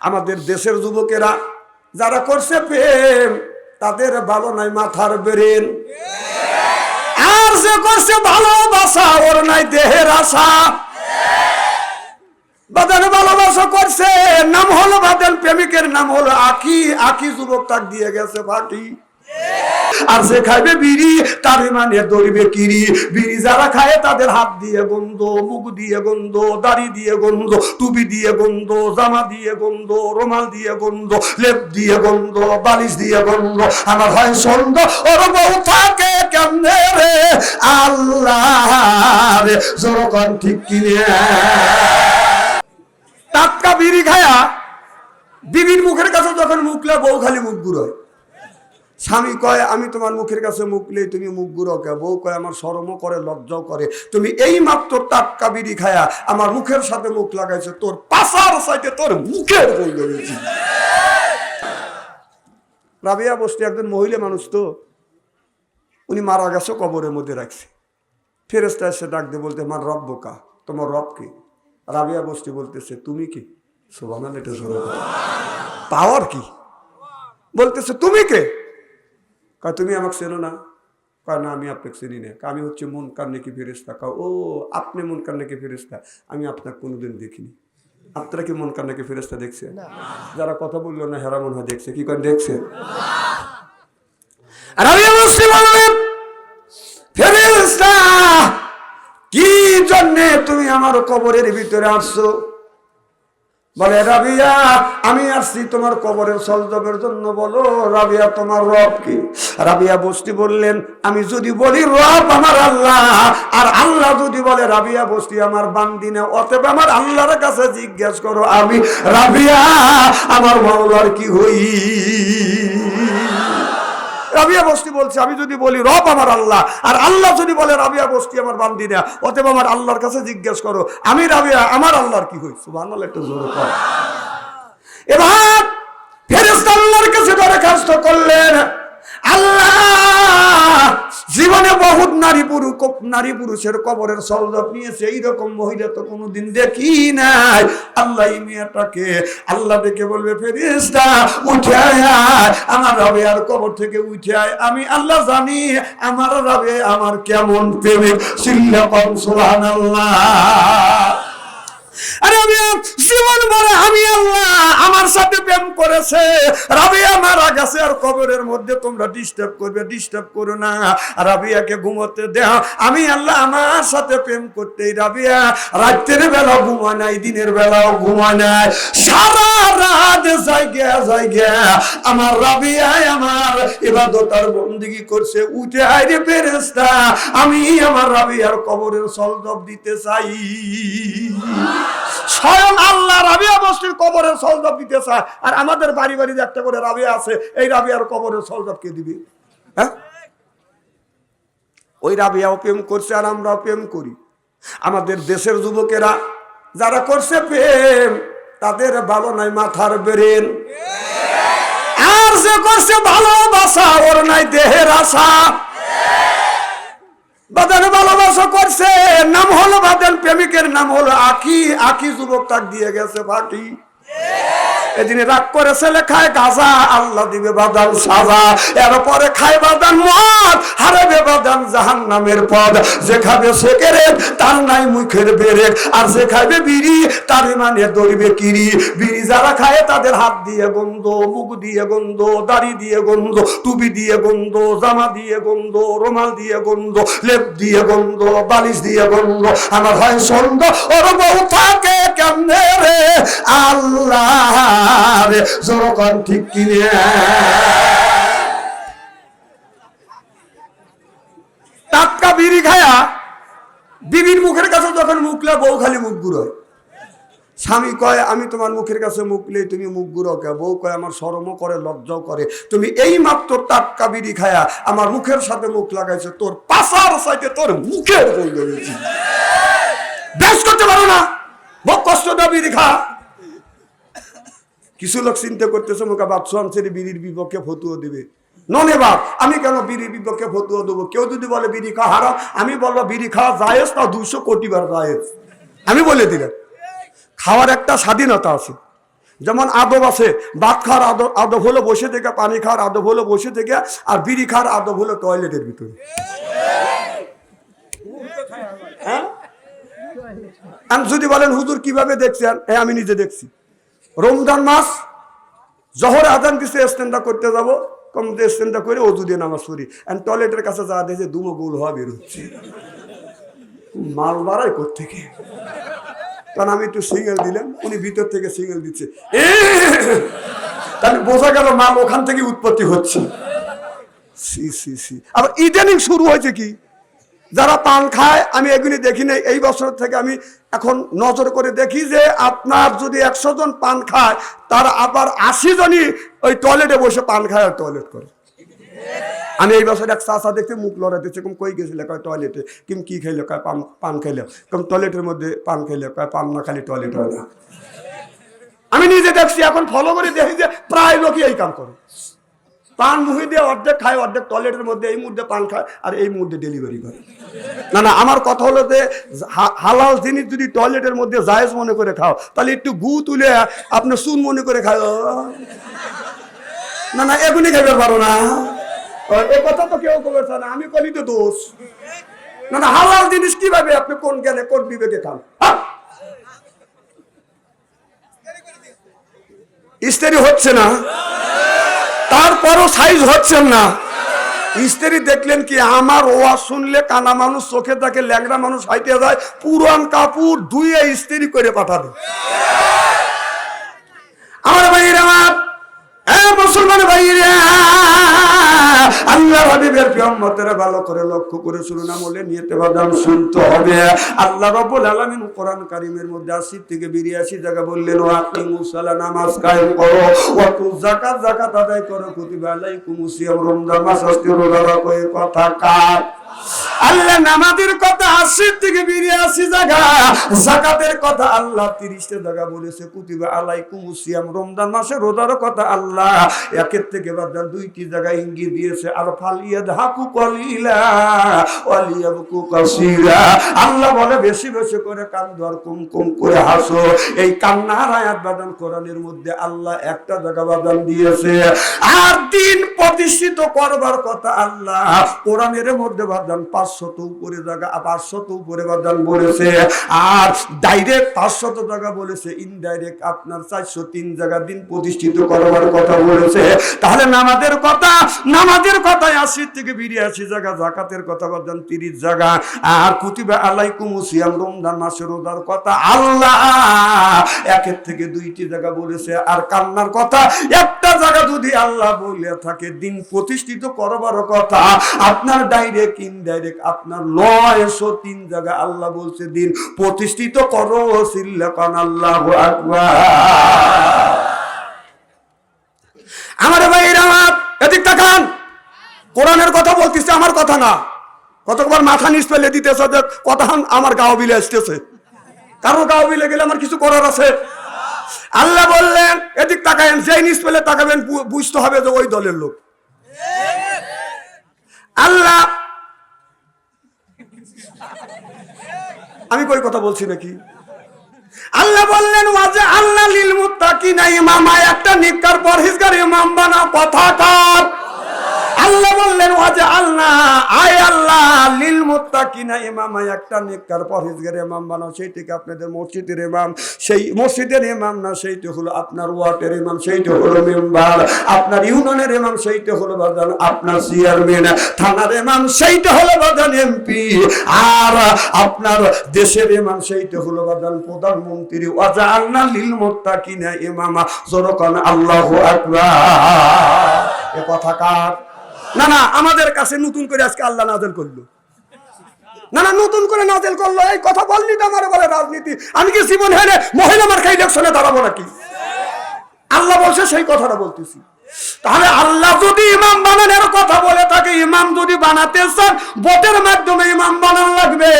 আমাদের দেশের যুবকেরা যারা করছে প্রেম, তাদের ভালো নাই মাথার বেরেন। আর যে করছে ভালোবাসা, ওর নাই দেহের আশা। বাদান ভালোবাসা করছে, নাম হলো বাদেন প্রেমিকের নাম হলো আকি। আকি যুবক তাক দিয়ে গেছে ফাঁকি আর যে খাইবে বিড়ি, তার মানে দৌড়বে কিরি। বিড়ি যারা খায়, তাদের হাত দিয়ে গন্ধ, মুখ দিয়ে গন্ধ, দাড়ি দিয়ে গন্ধ, টুপি দিয়ে গন্ধ, জামা দিয়ে গন্ধ, রোমাল দিয়ে গন্ধ, লেপ দিয়ে গন্ধ, বালিশ দিয়ে গন্ধ। আমার হয় সন্দ ওর বউ থাকে কেমনে রে? আল্লাহ রে জোরকন ঠিক কিনে। টাটকা বিড়ি খায়া, বিবির মুখের কাছে যখন মুখলে বউ খালি মুখ গুড়োয় স্বামী কয়, আমি তোমার মুখের কাছে মুখলে তুমি মুখ গুঁড়ো কে? বউ কয়, আমার সরমও করে, লজ্জাও করে। তুমি এই মাত্র টাটকা বিড়ি খায়া আমার মুখের সাথে মুখ লাগাইছো, তোর পাশার সাইডে তোর মুখের ধরেছি রাবিয়া বসতে একজন মহিলা মানুষ তো, উনি মারা গেছে, কবরের মধ্যে রাখছে। ফেরেস্তা এসে দিয়ে বলতে, আমার রব বোকা, তোমার রব কি? রাবিয়া বস্তি বলতেছে, তুমি কি? সোভানা জোরে পাওয়ার কি? বলতেছে, তুমি কে? কয় তুমি আমাকে চেনো না? কয় না আমি আপনাকে চিনি না। আমি হচ্ছে মন কান্নে কি ফেরিস্তা কয় ও আপনি মন কান্নে কি ফেরিস্তা আমি আপনাকে কোনোদিন দেখিনি। আপনারা কি মন কান্নে কি ফেরিস্তা দেখছে যারা কথা বলল না হেরা মনে হয় দেখছে। কি করে দেখছে? কি জন্যে তুমি আমার কবরের ভিতরে আসছো? বলে, রাবিয়া, আমি আসছি তোমার কবরের সলজবের জন্য। বলো, রাবিয়া, তোমার রব কি? রাবিয়া বস্তি বললেন, আমি যদি বলি, রব আমার আল্লাহ, আর আল্লাহ যদি বলে, রাবিয়া বস্তি আমার বান্দিনে, অতএব আমার আল্লাহর কাছে জিজ্ঞেস করো আমি। রাবিয়া, আমার মাওলার কি হই? রাবিয়া বস্তি বলছে, আমি যদি বলি রব আমার আল্লাহ, আর আল্লাহ যদি বলে রাবিয়া বস্তি আমার বান্দি না, অতএব আমার আল্লাহর কাছে জিজ্ঞেস করো, আমি রাবিয়া, আমার আল্লাহর কি হই? সুবাহ একটু জোরে এবার ফেরেস্তা আল্লাহর কাছে দরখাস্ত করলেন নারী পুরুষ নারী পুরুষের কবরের সলজব নিয়েছে। এইরকম মহিলা তো কোনোদিন দেখি নাই। আল্লাহ মেয়েটাকে, আল্লাহ দেখে বলবে ফেরিস্তা উঠে আয় আমার রবে আর কবর থেকে উঠে আয়। আমি আল্লাহ জানি আমার রবে আমার কেমন প্রেমিক। সিল্লা কম সুবহানাল্লাহ। আরে আমি জীবন ভরে আমি আল্লাহ আমার সাথে প্রেম করেছে। রাবিয়া মারা গেছে আর কবরের মধ্যে তোমরা ডিস্টার্ব করবে ডিস্টার্ব করো না। রাবিয়াকে ঘুমোতে দেও। আমি আল্লাহ আমার সাথে প্রেম করতেই, রাবিয়া রাতের বেলা ঘুমায় নাই, দিনের বেলাও ঘুমায় নাই। সারা রাত জায়গা জায়গা আমার রাবিয়ায় আমার ইবাদত আর বন্দিগি করছে। উঠে আইরে ফেরেস্তা আমি আমার রাবিয়ার কবরের সলজব দিতে চাই। স্বয়ং আল্লাহ রাবিয়া বস্তির কবরের সলজব দিতে চায়। আর আমাদের বাড়ি বাড়ি একটা করে রাবিয়া আছে, এই রাবিয়ার কবরের সলজব কে দিবে? হ্যাঁ? ওই রাবিয়াও প্রেম করছে আর আমরাও প্রেম করি। আমাদের দেশের যুবকেরা যারা করছে প্রেম, তাদের ভালো নাই মাথার বেরেন। আর যে করছে ভালোবাসা, ওর নাই দেহের আশা। বাদান ভালোবাসা করছে। নাম হলো বাদান, প্রেমিকের নাম হলো আকি। আকি যুবক তাক দিয়ে গেছে ফাটি এদিন রাগ করে ছেলে খায় গাজা, আল্লাহ দিবে বাদান সাজা। এরপরে খায় বাদান মদ বাদান জাহান নামের পদ যে খাবে সেকেরে তার নাই মুখের বেরেক। আর যে খাবে বিড়ি, তার মানে দৌড়বে কিরি বিড়ি যারা খায়, তাদের হাত দিয়ে গন্ধ, মুখ দিয়ে গন্ধ, দাড়ি দিয়ে গন্ধ, টুপি দিয়ে গন্ধ, জামা দিয়ে গন্ধ, রোমাল দিয়ে গন্ধ, লেপ দিয়ে গন্ধ, বালিশ দিয়ে গন্ধ। আমার হয় সন্দ ওর বউ থাকে কেমনে রে? আল্লাহ রে, জোরকন ঠিক কিনে। টাটকা বিড়ি খায়া বিবির মুখের কাছে যখন মুখলে বউ খালি মুখ গুড়োয় স্বামী কয়, আমি তোমার মুখের কাছে মুখ মুখলে তুমি মুখ গুঁড়ো কে? বউ কয়, আমার সরমও করে, লজ্জাও করে। তুমি এই মাত্র টাটকা বিড়ি খায়া আমার মুখের সাথে মুখ লাগাইছে, তোর পাশার সাইডে তোর মুখের বেশ করতে পারো না বহু কষ্ট বিড়ি খা। কিছু লোক চিন্তা করতেছে, মুখে বাদশাহ আনসারি বিড়ির বিপক্ষে ফতুয়া দিবে। ননে বাপ আমি কেন বিড়ির বিপক্ষে ফতুয়া দেবো? কেউ যদি বলে বিড়ি খাওয়া হারাম। আমি বলব বিড়ি খাওয়া জায়েজ তা দুশো কোটি বার জায়েজ। আমি বলে দিলাম। খাওয়ার একটা স্বাধীনতা আছে। যেমন আদব আছে, ভাত খাওয়ার আদব আদব হলো বসে থেকে, পানি খাওয়ার আদব হলো বসে থেকে, আর বিড়ি খাওয়ার আদব হলো টয়লেটের ভিতরে। হ্যাঁ? আর যদি বলেন, হুজুর, কীভাবে দেখছেন হ্যাঁ আমি নিজে দেখছি। রমজান মাস, জহর আদান দিছে স্ট্যান্ডা করতে যাব। কম স্ট্যান্ডা করে অজু দিয়ে নামাজ পড়ি। আর টয়লেটের কাছে যা দেখে দুমো গোল হওয়া বের হচ্ছে। মাল বাড়াই থেকে কারণ আমি একটু সিঙ্গেল দিলাম, উনি ভিতর থেকে সিঙ্গেল দিচ্ছে! তাহলে বোঝা গেল মাল ওখান থেকে উৎপত্তি হচ্ছে। C C C. আবার ইদানিং শুরু হয়েছে কি? যারা পান খায়, আমি এগুলি দেখি নাই। এই বছর থেকে আমি এখন নজর করে দেখি যে আপনার যদি একশো জন পান খায়, তার আবার আশি জনই ওই টয়লেটে বসে পান খায় আর টয়লেট করে। আমি এই বছর এক চাষা দেখতে মুখ লড়াইতেছে কম কই গেছিল, কয় টয়লেটে কিম কি খাইলে, কয় পান পান খাইলে। কম টয়লেটের মধ্যে পান খাইলে, কয় পান না খালি টয়লেট হয় না। আমি নিজে দেখছি, এখন ফলো করে দেখি যে প্রায় লোকই এই কাম করে। পান মুহি দিয়ে অর্ধেক খায়, অর্ধেক টয়লেটের মধ্যে এই মুহূর্তে পান খায়, আর এই মুহূর্তে ডেলিভারি করে। না না, আমার কথা হলো যে হালাল জিনিস যদি টয়লেটের মধ্যে জায়েজ মনে করে খাও, তাহলে একটু গু তুলে আপনি সুন মনে করে খাও। না না এগুলি খাইতে পারো না। এ কথা তো কেউ বলেছে না আমি কলি তো দোষ। না না হালাল জিনিস কীভাবে আপনি কোন জ্ঞানে কোন বিবেকে খান? ইস্তেরি হচ্ছে না। তারপরও সাইজ হচ্ছেন না। স্ত্রী দেখলেন কি আমার ওয়া শুনলে কানা মানুষ চোখে থাকে ল্যাংড়া মানুষ হাইতে যায় পুরান কাপড় ধুয়ে স্ত্রী করে পাঠাবে। হাবিবের ভালো করে লক্ষ্য করে শুনুন বলে নিয়েতে বাদাম শুনতে হবে। আল্লাহ রব্বুল আলামিন কোরআন কারিমের মধ্যে 80 থেকে 82 জায়গা বললেন ও সালাহ নামাজ কায়েম করো। ওয়া তু যাকাত যাকাত আদায় করো। কুতিবা আলাইকুম সিয়াম, রমজান মাস আসতে রোজা রাখো কথা কার? আল্লাহ নামাজের কথা আশি থেকে বিরিয়াশি জায়গা জাকাতের কথা আল্লাহ তিরিশটা জায়গা বলেছে, কুতিবা আলাইকুম সিয়াম। রমজান মাসে রোজার কথা আল্লাহ একের থেকে বাদান দুইটি জায়গায় ইঙ্গিত দিয়েছে আর ফালিয়া ধাকু কলিলা কাসীরা। আল্লাহ বলে, বেশি বেশি করে কান ধর, কুম কুম করে হাসো। এই কান্নার আয়াত বাদান কোরআনের মধ্যে আল্লাহ একটা জায়গা বাদান দিয়েছে। আর দিন প্রতিষ্ঠিত করবার কথা আল্লাহ কোরআনের মধ্যে বাদান পাঁচশত উপরে জায়গা পাঁচশত উপরে বাদান বলেছে। আর ডাইরেক্ট পাঁচশত জায়গা বলেছে ইনডাইরেক্ট আপনার চারশো তিন জায়গা দিন প্রতিষ্ঠিত করবার কথা বলেছে। তাহলে নামাজের কথা, নামাজের কথায় আশি থেকে জায়গা, জাকাতের কথা বাদান তিরিশ জায়গা। আর কুতিবা রমজান মাসের কথা আল্লাহ একের থেকে দুইটি জায়গা বলেছে। আর কান্নার কথা, একটা জায়গা যদি আল্লাহ বলে থাকে, দিন প্রতিষ্ঠিত করবার কথা, আপনার ডাইরেক্ট ইনডাইরেক্ট আপনার নয়শো তিন জায়গা আল্লাহ বলছে দিন প্রতিষ্ঠিত করো সিল্লাকান আল্লাহ আমার ভাইয়ের আমার এদিক তাকান। কোরআনের কথা বলতেছে, আমার কথা না। কতবার মাথা নিচ ফেলে দিতেছে যে কথা আমার গাও বিলে আসতেছে। কারও গাও বিলে গেলে আমার কিছু করার আছে? আল্লাহ বললেন, এদিক তাকায়েন, যেই নিচ পেলে তাকাবেন বুঝতে হবে যে ওই দলের লোক। আল্লাহ আমি কই কথা বলছি নাকি? আল্লাহ বললেন, ওয়াজা আল্লাহ লিল মুত্তাকিনা ইমামা, একটা নিকার পরহেজগার ইমাম বানা কথা কার আল্লাহ বললেন, ওয়াজে আল্লাহ, আয় আল্লাহ ইমামা, একটা বানাও, সেইটিকে আপনাদের মসজিদের সেই মসজিদের না, সেইটা হলো আপনার ওয়ার্ডের সেইটা হলো মেম্বার, আপনার ইউনিয়নের সেইটা হলো বাদান আপনার চেয়ারম্যান, থানার সেইটা হলো বাদান এমপি, আর আপনার দেশের ইমাম, সেইটা হলো বাদান প্রধানমন্ত্রী, ওয়াজা আল্লাহ, লিল মুত্তাকিনা ইমামা, জোরকান আল্লাহু আকবার। এ কথা কার? না না, আমাদের কাছে নতুন করে আজকে আল্লাহ নাজেল করল। না না, নতুন করে নাজেল করল। এই কথা বললি তো আমার বলে রাজনীতি। আমি কি জীবন হেরে মহিলা মার্কা ইলেকশনে দাঁড়াবো নাকি? আল্লাহ বলছে সেই কথাটা বলতেছি। তাহলে আল্লাহ যদি ইমাম বানানোর কথা বলে থাকে, ইমাম যদি বানাতে চান, ভোটের মাধ্যমে ইমাম বানানো লাগবে।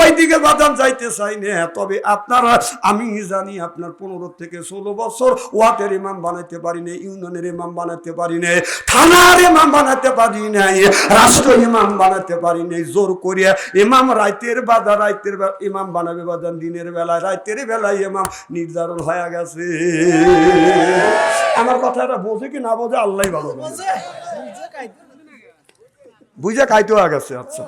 ওই দিকে বাদাম যাইতে চাই না। তবে আপনারা, আমি জানি আপনার পনেরো থেকে ষোলো বছর ওয়াটের ইমাম বানাইতে পারি না ইউনিয়নের ইমাম বানাতে পারি না থানার ইমাম বানাতে পারি নাই রাষ্ট্র ইমাম বানাতে পারি নাই। জোর করিয়া ইমাম রাইতের বাদা, রাইতের ইমাম বানাবে বাদান দিনের বেলায়, রাইতের বেলায় ইমাম নির্ধারণ হয়ে গেছে। আমার কথাটা বোঝে কি না বোঝে আল্লাহ ভালো বুঝে খাইতে হয়ে গেছে আচ্ছা।